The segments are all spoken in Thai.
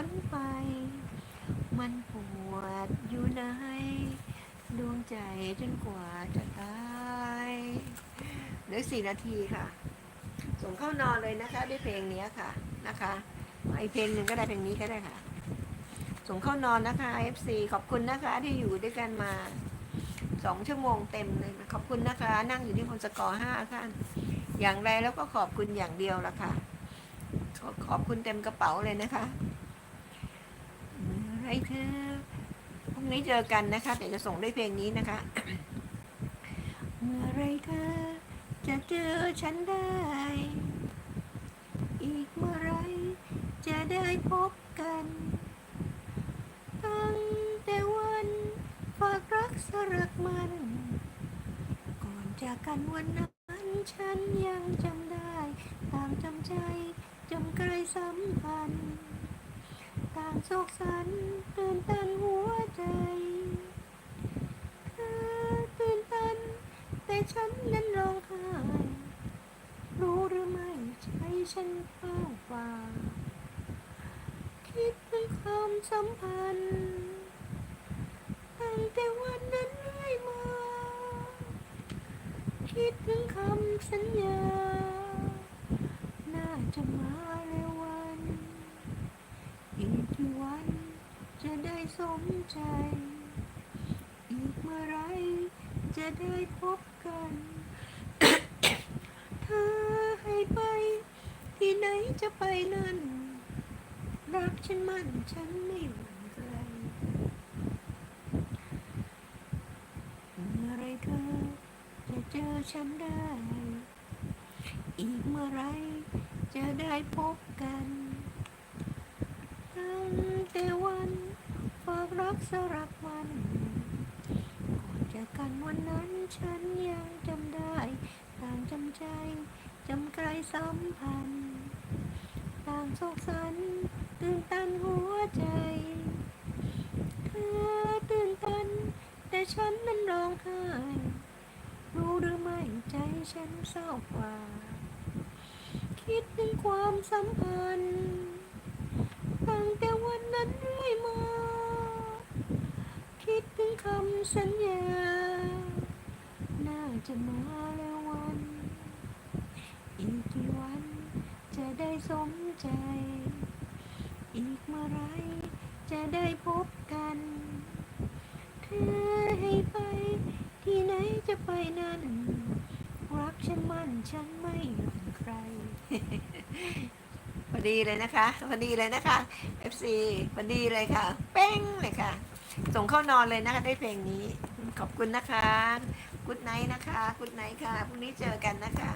อนไป มันปวดอยู่ในดวงใจจนกว่าจะตายเหลือสี่นาทีค่ะ ส่งเข้านอนเลยนะคะด้วยเพลงนี้ค่ะนะคะไอเพลงหนึ่งก็ได้เพลงนี้ก็ได้ค่ะ ส่งเข้านอนนะคะ FC ขอบคุณนะคะที่อยู่ด้วยกันมาสองชั่วโมงเต็มเลยขอบคุณนะคะ นั่งอยู่ที่บนสกอห้าท่านอย่างไรแล้วก็ขอบคุณอย่างเดียวละค่ะขอบคุณเต็มกระเป๋าเลยนะคะ เมื่อไรเธอพรุ่งนี้เจอกันนะคะเดี๋ยวจะส่งด้วยเพลงนี้นะคะ เมื่อไรเธอ จะเจอฉันได้ อีกเมื่อไรจะได้พบกันตั้งแต่วันฝากรักสลักมัน ก่อนจากกันวันนั้นฉันยังจำได้ ตางจำใจจำไกลสัมพันธ์ โศกสันตื่นตันหัวใจเธอตื่นตัน แต่ฉันนั้นร้องไห้รู้หรือไม่ใจฉันเฝ้าว่าคิดถึงความสัมพันธ์ตั้งแต่วันนั้นเรื่อยมา คิดถึงคำสัญญา น่าจะมาเร็ว กี่วันจะได้สมใจ อีกเมื่อไรจะได้พบกัน เธอให้ไป ที่ไหนจะไปนั้นรักฉันมั่นฉันไม่หวั่นไกลเมื่อไรเธอจะเจอฉันได้ อีกเมื่อไรจะได้พบกัน ตั้งแต่วันฝากรักสลักมันก่อนจากกันวันนั้นฉันยังจำได้ต่างจำใจจำไกลสัมพันธ์ต่างโศกสันตื่นตันหัวใจเธอตื่นตัน แต่ฉันนั้นร้องไห้รู้หรือไม่ใจฉันเศร้ากว่า คิดถึงความสัมพันธ์ ตั้งแต่วันนั้นเรื่อยมา คิดถึงคำ สัญญา น่าจะมาแล้ววัน อีกกี่วันจะได้สมใจ อีกเมื่อไรจะได้พบกัน เธอให้ไป ที่ไหนจะไปนั้น รักฉันมั่นฉันไม่หวั่นใคร พอดีเลยนะคะ พอดีเลยนะคะ FC พอดีเลยค่ะ เป้งเลยค่ะ ส่งเข้านอนเลยนะคะได้เพลงนี้ ขอบคุณนะคะกุ๊ดไนท์นะคะกุ๊ดไนท์ค่ะพรุ่งนี้เจอกันนะคะ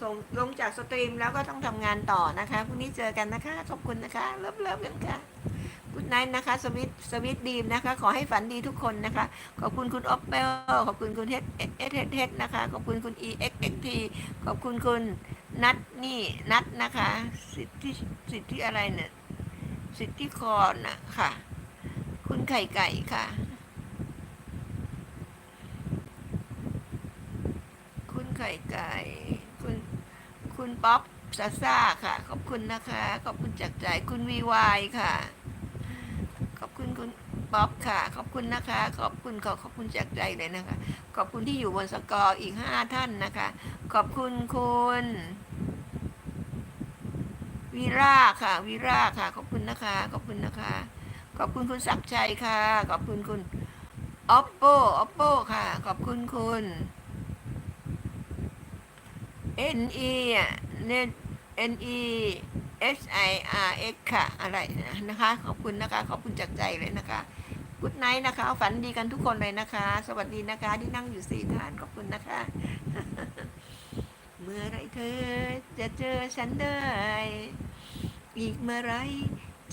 ส่งลงจากสตรีมแล้วก็ต้องทำงานต่อนะคะพรุ่งนี้เจอกันนะคะ ขอบคุณนะคะเลิฟเลิฟกันค่ะกุ๊ดไนท์นะคะ สวิตสวิตดีมนะคะ ขอให้ฝันดีทุกคนนะคะ ขอบคุณคุณออฟเปลขอบคุณคุณเฮดเอสเฮดเฮดนะคะ ขอบคุณคุณ e x x t ขอบคุณคุณนัทนี่นัทนะคะ สิทธิสิทธิอะไรเนี่ยสิทธิคอนนะค่ะ คุณไข่ไก่ค่ะ คุณไข่ไก่ คุณ คุณป๊อปซาซ่าค่ะ ขอบคุณนะคะ ขอบคุณจากใจ คุณวีวายค่ะ ขอบคุณคุณป๊อปค่ะ ขอบคุณนะคะ ขอบคุณขอขอบคุณจากใจเลยนะคะ ขอบคุณที่อยู่บนสกอร์อีกห้าท่านนะคะ ขอบคุณคุณวีราค่ะวีราค่ะ ขอบคุณนะคะ ขอบคุณนะคะ ขอบคุณคุณศักดิ์ชัยค่ะ ขอบคุณคุณ oppo oppo ค่ะ ขอบคุณคุณ ne อะ net ne s i r x ค่ะ อะไรนะคะ ขอบคุณนะคะ ขอบคุณจากใจเลยนะคะกุ๊ดไนท์นะคะ ฝันดีกันทุกคนเลยนะคะ สวัสดีนะคะ ที่นั่งอยู่สี่ท่าน ขอบคุณนะคะ เมื่อไรเธอจะเจอฉันได้ อีกเมื่อไร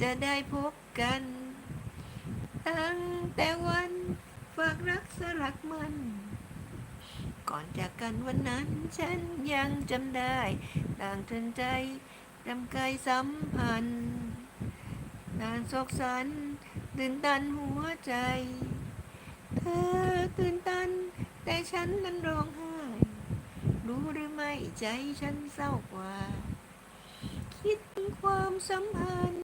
จะได้พบกัน ตั้งแต่วันฝากรักสลักมัน ก่อนจากกันวันนั้นฉันยังจำได้ ต่างทนใจจำไกลสัมพันธ์นานโศกสันตื่นตันหัวใจ เธอตื่นตัน แต่ฉันนั้นร้องไห้ รู้หรือไม่ใจฉันเศร้ากว่า คิดถึงความสัมพันธ์